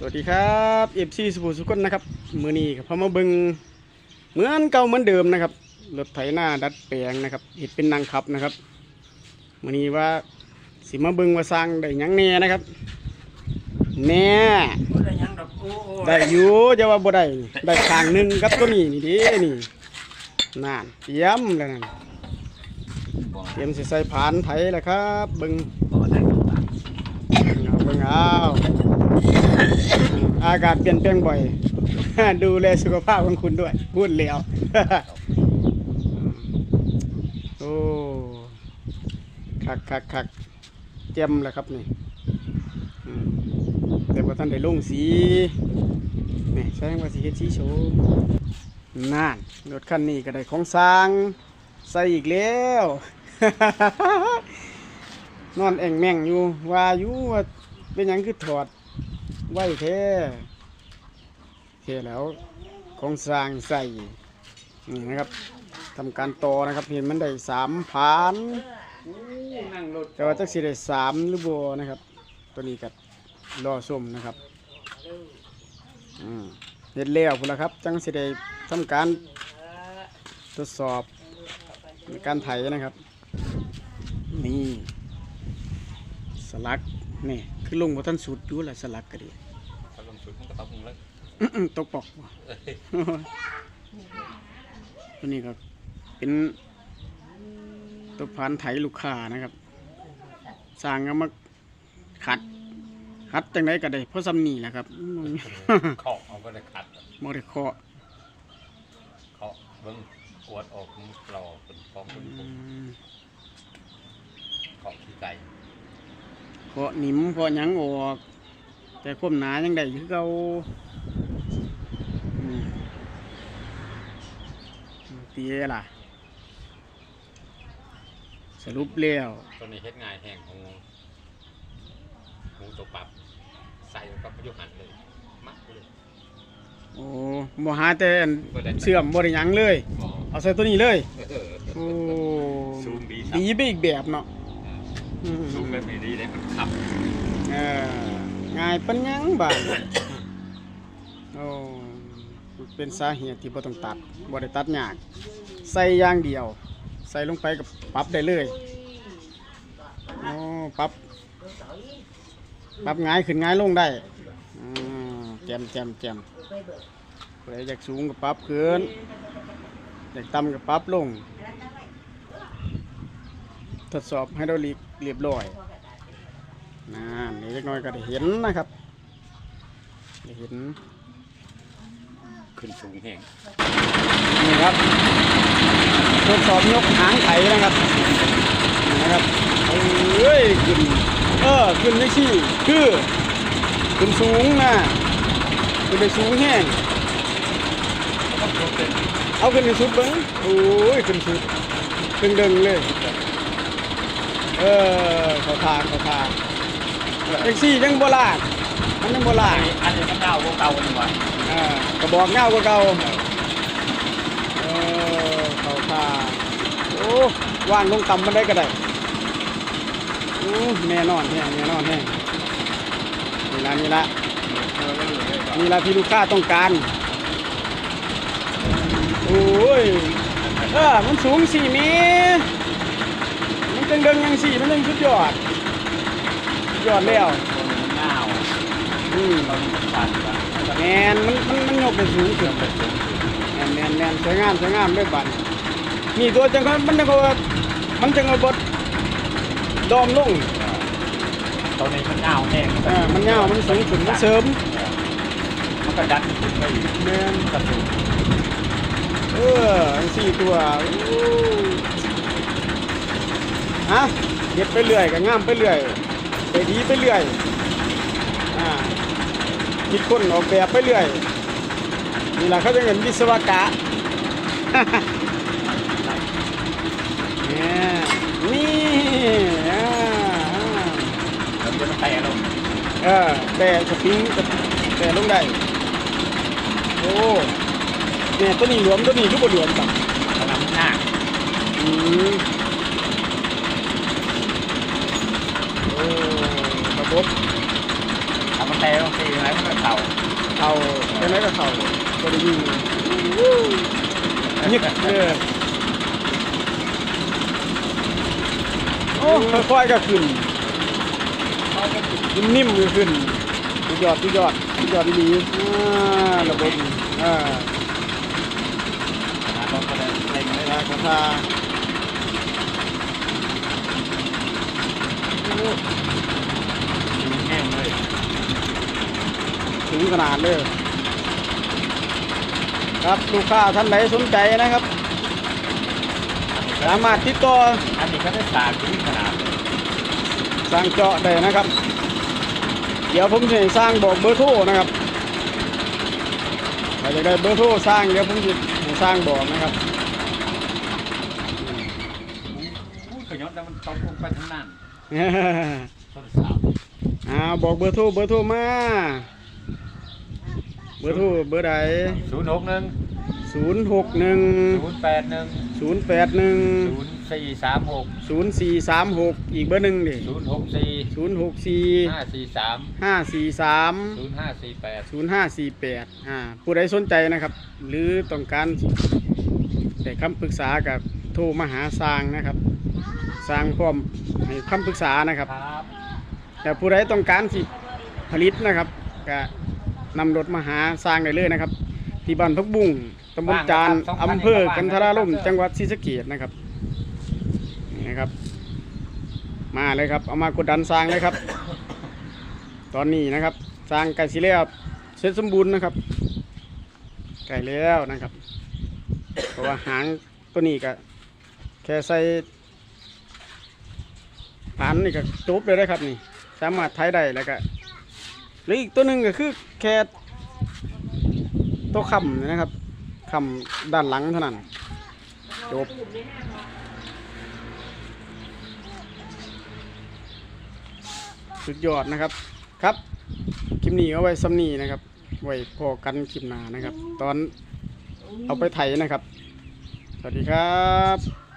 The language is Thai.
สวัสดีครับเอฟซีสุภูสุคนนะครับมือนี้ครับพอมาเบิงเหมือนเก่าเหมือนเดิมนะครับรถไถหน้าดัดแปลงนะครับเห็ดเป็นนางขับนะครับมือนี้ว่าสิมาเบิงว่าสร้างได้ยังแน่นะครับแน่ได้อยู่จะว่าบ่ได้ได้ข้างหนึ่งกับตัวนี้นี่ดินี่นั่นเตรียมแล้วนั่นเตรียมสิใส่ผานไถแล้วครับเบิงบ่ได้ดอกบาทเบิงเอา อากาศเปลี่ยนแปลงบ่อย ดูแลสุขภาพของคุณด้วย พูดแล้วโอ้คักคักคักเจ็มแล้วครับนี่อืมแต่ว่าท่านได้ลงสีนี่แสดงว่าสีเฮ็ดสีโชว์นั่นรถคันนี้ก็ได้ของสร้างใส่อีกแล้วนอนแอ่งแม่งอยู่ว่าอยู่ว่าเป็นยังคือถอด ไว้แท้เทแล้วของสร้างใส่นี่นะครับทำการต่อนะครับเห็นมันได้สามผานแต่ว่าจักสิได้สามหรือบ่นะครับ ตัวนี้กับรอส้มนะครับเฮ็ดแล้วพุ่นละครับ จังสิได้ทำการทดสอบในการไถนะครับ นี่สลัก นี่คือลงบ่ทันสุดอยู่ล่ะสลักก็ดีถ้าลงชุดมันก็ต้องเลิกอื้อๆตกปอกว่ะตัวนี้ก็เป็นตัวพานไถลูกค้านะครับสร้างก็มาขัดขัดจังไดก็ได้เพราะซ้ำนี่แหละครับเคาะเอาก็ได้ขัดโมได้เคาะเคาะเบิ้งกวดออกมันปลอเป็นฟองเป็นอืผงมเคาะขี้ไก่ เคาะหนิมเคาะหยังออก แต่ความหนายังได้อยู่คือเก่าอืมเตี้ยล่ะ สรุปแล้วตัวนี้เฮ็ดง่ายแห้งของงูงูตัวปรับ ใส่แล้วก็พยุหันเลย มัดเลยโอ้บ่หาแต่อันบ่ได้เสื่อมบ่ได้หยังเลยอ๋อเอาใส่ตัวนี้เลยเออโอ้ซูมดีครับ ดีไปอีกแบบเนาะ อืมซูมแบบนี้ดีเลยมันขับเออง่ายปัญญังบาดโอ้เป็นสาเหตุที่บ่ต้องตัดบ่ได้ตัดยาก ใส่อย่างเดียว ใส่ลงไปกับปรับได้เลยโอ้ปรับปรับง่ายขึ้นง่ายลงได้อืมแจมแจมแจมใครอยากสูงก็ปรับขึ้นอยากต่ำก็ปรับลง ทดสอบให้เราลีกเรียบร้อยนั่นนี่เล็กน้อยก็ได้เห็นนะครับได้เห็นขึ้นสูงแห้งนี่ครับทดสอบยกหางไถนะครับนี่นะครับเอ้ยขึ้นเออขึ้นไม่ชี้คือขึ้นสูงนะขึ้นไปสูงแห้งเอาขึ้นไปสุดเบิ้งโอ้ยขึ้นสุดขึ้นเดิงเลย เออเขาทางเขาทางแท็กซี่ยังโบราณมันยังโบราณอันนี้มันเก่าพวกเก่าดีกว่าอ่ากระบอกเงากว่าเก่าเออเขาทางโอ้ว่างลงต่ำมันได้ก็ได้โอ้แน่นอนแน่แน่นอนแน่นี่ละนี่ละนี่ละที่ลูกค้าต้องการโอ้ยเออมันสูงสี่เมตรมัน จังเดิงยังสี่มันยังสุดยอดสุดยอดแล้วมันเงาอืมตอนนี้มันสั่นว่ะแมนมันมันมันยกไปสูงขึ้นแมนแมนแมนสวยงามสวยงามด้วยบันนี่ตัวจังก็มันจังก็ว่ามันจังก็บดดอมลงตอนนี้มันเงาแห้งอ่ามันเงามันสูงขึ้นมันเสริมมันก็ดันขึ้นไปอีกแมนกระสุนเอออันสี่ตัวอู้ ฮะเก็บไปเรื่อยก็งามไปเรื่อยไปดีไปเรื่อยอ่าคิดคนออกแบบไปเรื่อยนี่แหละเขาจะเงินวิศวกะเนี่ยนี่อ่าแล้วมันแตะลงเออแต่สปริงแต่ลงได้โอ้เนี่ยตัวนี้หลวมตัวนี้รูปบ่หลวมจ้ะขนาดหน้าอืมโอ้ระ บบถ้ามันแต่บางทีอะไรมันก็เข่าเข่าจังไดก็เข่าบ่ได้ยิงยิกเด้อโอ้ค่อยๆก็ขึ้นเขาก็ติดนิ่มๆก็ขึ้นสุดยอดสุดยอดสุดยอดดีๆอ่าระบบอ่าหาลงก็ได้เล่นไม่ได้ราคา แห้งเลย ถึ งขนาดเลย ครับลูกค้าท่านใดสนใจนะครับ สามารถติดต่ออันนี้ก็ได้สากที่ขนาดเลยสั่งเจาะได้นะครับ เดี๋ยวผมจะให้สร้างบอกเบอร์โทรนะครับถ้าจะได้เบอร์โทรสร้างเดี๋ยวผมจะให้สร้างบอกนะครับอู้ขยอนแต่มันตกลงไปทั้งนั้นต้นสาวอ่าบอกเบอร์โทรเบอร์โทรมาเบ อร์โทรเบอร์ใดศูนย์หกหนึ่งศูนย์หกหนึ่งศูนย์แปดหนึ่งศูนย์แปดหนึ่งศูนย์สี่สามหกศูนย์สี่สามหกอีกเบอร์หนึ่งดิศูนย์หกสี่ศูนย์หกสี่ห้าสี่สามห้าสี่สามศูนย์ห้าสี่แปดศูนย์ห้าสี่แปดอ่าผู้ใดสนใจนะครับ หรือต้องการแต่คำปรึกษากับโทรมาหาสร้างนะครับสร้างพร้อมให้คำปรึกษานะครับครับแต่ผู้ใดต้องการสิผลิตนะครับก็ นำรถมาหาสร้างได้เลยนะครับ ที่บ้านพักบุ้งตำบลจานอำเภอกันทราลมจังหวัดศรีสะเกษนะครับนี่นะครับ มาเลยครับ เอามากดดันสร้างเลยครับ ตอนนี้นะครับสร้างไก่สิแล้วเสร็จสมบูรณ์นะครับ ไก่แล้วนะครับ เพราะว่าหางตัวนี้ก็แค่ใส่ผานนี่ก็จบเลยนะครับนี่ สามารถไทยได้แล้วก็ หรืออีกตัวหนึ่งก็คือแค่ตัวคำนี่นะครับคำด้านหลังเท่านั้นจบสุดยอดนะครับครับคลิปนี้เอาไว้ซ้ำนี้นะครับ ไว้พอกันคลิปหน้านะครับ ตอนเอาไปไถนะครับ สวัสดีครับ